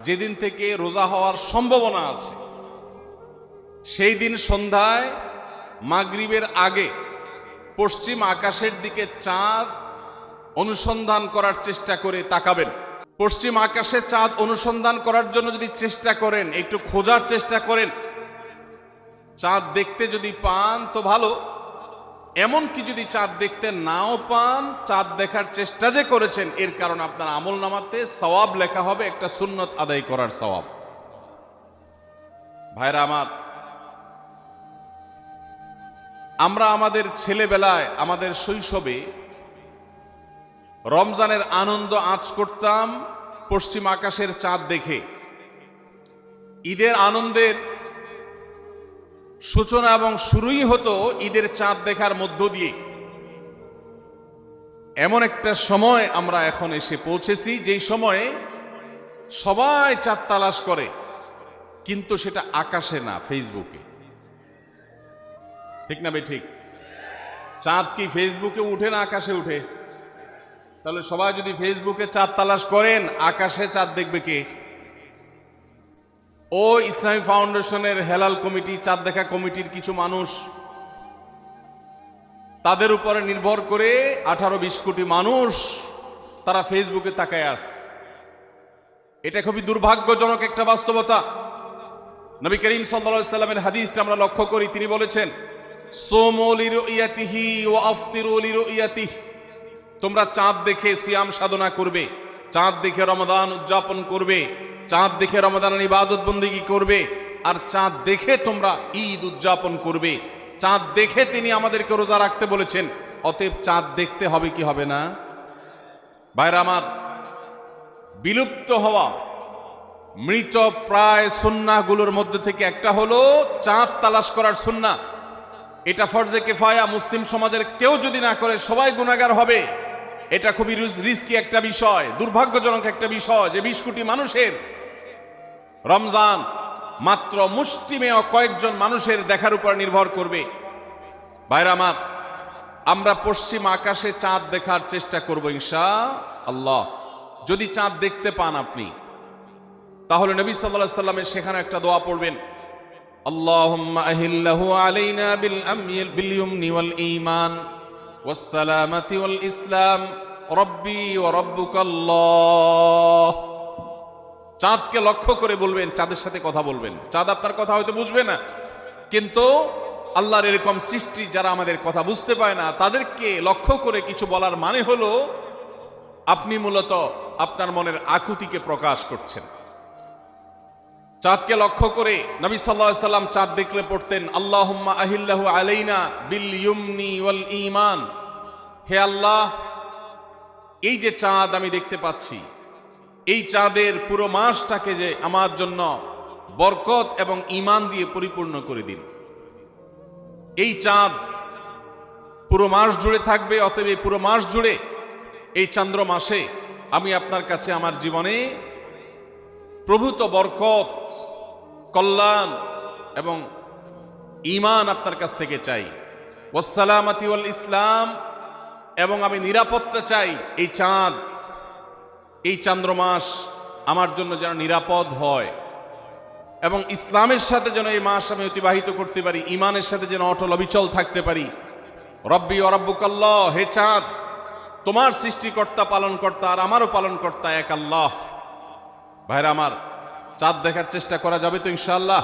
যেদিন থেকে রোজা হওয়ার সম্ভাবনা আছে, সেই দিন সন্ধ্যায় মাগরিবের আগে পশ্চিম আকাশের দিকে চাঁদ অনুসন্ধান করার চেষ্টা করে তাকাবেন। পশ্চিম আকাশে চাঁদ অনুসন্ধান করার জন্য যদি চেষ্টা করেন, একটু খোঁজার চেষ্টা করেন, চাঁদ দেখতে যদি পান তো ভালো। এমনকি যদি চাঁদ দেখতে নাও পান, চাঁদ দেখার চেষ্টা যে করেছেন, এর কারণ আপনার আমল নামাতে সওয়াব লেখা হবে, একটা সুন্নত আদায় করার সওয়াব। ভাইরা আমার, আমরা আমাদের ছেলেবেলায়, আমাদের শৈশবে রমজানের আনন্দ আঁচ করতাম, পশ্চিম আকাশের চাঁদ দেখে। ঈদের আনন্দের সূচনা এবং শুরুই হতো ঈদের চাঁদ দেখার মধ্য দিয়ে। এমন একটা সময় আমরা এখন এসে পৌঁছেছি, যেই সময়ে সবাই চাঁদ তালাশ করে, কিন্তু সেটা আকাশে না, ফেসবুকে। ঠিক না বে ঠিক? চাঁদ কি ফেসবুকে উঠে না আকাশে উঠে? তাহলে সবাই যদি ফেসবুকে চাঁদ তালাশ করেন, আকাশে চাঁদ দেখবে কে? ও ইসলামী ফাউন্ডেশনের হেলাল কমিটি, চাঁদ দেখা কমিটির কিছু মানুষ, তাদের উপরে নির্ভর করে আঠারো বিশ কোটি মানুষ তারা ফেসবুকে তাকায় আস এটা খুবই দুর্ভাগ্যজনক একটা বাস্তবতা। নবী করিম সাল্লা সাল্লামের হাদিসটা আমরা লক্ষ্য করি, তিনি বলেছেন তোমরা চাঁদ দেখে সিয়াম সাধনা করবে, চাঁদ দেখে রমদান উদযাপন করবে চাঁদ দেখে রমাদানের ইবাদত বন্দিগি করবে? আর চাঁদ দেখে তোমরা ঈদ উদযাপন করবে। চাঁদ দেখে তিনি আমাদেরকে রোজা রাখতে বলেছেন। অতএব চাঁদ দেখতে হবে কি হবে না? ভাইরা আমার, বিলুপ্ত হওয়া মৃত প্রায় সুন্নাগুলোর মধ্যে থেকে একটা হলো চাঁদ তালাশ করার সুন্না এটা ফরজে কেফায়া, মুসলিম সমাজের কেউ যদি না করে, সবাই গুণাগার হবে। এটা খুবই রিস্কি একটা বিষয়, দুর্ভাগ্যজনক একটা বিষয় যে বিশ কোটি মানুষের রমজান মাত্র মুষ্টিমেয় কয়েকজন মানুষের দেখার উপর নির্ভর করবে ভাইরা আমার আমরা পশ্চিম আকাশে চাঁদ দেখার চেষ্টা করব ইনশা আল্লাহ যদি চাঁদ দেখতে পান আপনি তাহলে নবী সাল্লাহ সাল্লামের সেখানে একটা দোয়া পড়বেন اللهم أهله علينا بالأمن باليمن والإيمان والسلامة والإسلام ربي وربك الله চাঁদকে লক্ষ্য করে বলবেন, চাঁদের সাথে কথা বলবেন। চাঁদ আপনার কথা হয়তো বুঝবে না। কিন্তু আল্লাহর এরকম সৃষ্টি যারা আমাদের কথা বুঝতে পায় না, তাদেরকে লক্ষ্য করে কিছু বলার মানে হলো, আপনি মূলত আপনার মনের আকুতিকে প্রকাশ করছেন। চাঁদকে লক্ষ্য করে নবী সাল্লাম চাঁদ দেখলে পড়তেন আল্লাহ আহিল্লাহু আলাইনা বিল ইউমনি ওয়াল ইমান হে আল্লাহ, এই যে চাঁদ আমি দেখতে পাচ্ছি এই চাঁদের পুরো মাসটাকে যে আমার জন্য বরকত এবং ইমান দিয়ে পরিপূর্ণ করে দিন। এই চাঁদ পুরো মাস জুড়ে থাকবে, অতএব এই পুরো মাস জুড়ে, এই চন্দ্র মাসে আমি আপনার কাছে আমার জীবনে প্রভূত বরকত, কল্যাণ এবং ইমান আপনার কাছ থেকে চাই। ওসালামাতি ওয়াল ইসলাম এবং আমি নিরাপত্তা চাই এই চাঁদ এই চান্দ্রমাস আমার জন্য যেন নিরাপদ হয় এবং ইসলামের সাথে যেন এই মাস আমি অতিবাহিত করতে পারি ইমানের সাথে যেন অটল অবিচল থাকতে পারি। রব্বি অরব্বুকাল্লাহ হে চাঁদ, তোমার সৃষ্টিকর্তা, পালনকর্তা আর আমারও পালনকর্তা এক আল্লাহ। ভাইরা আমার, চাঁদ দেখার চেষ্টা করা যাবে তো ইনশাআল্লাহ?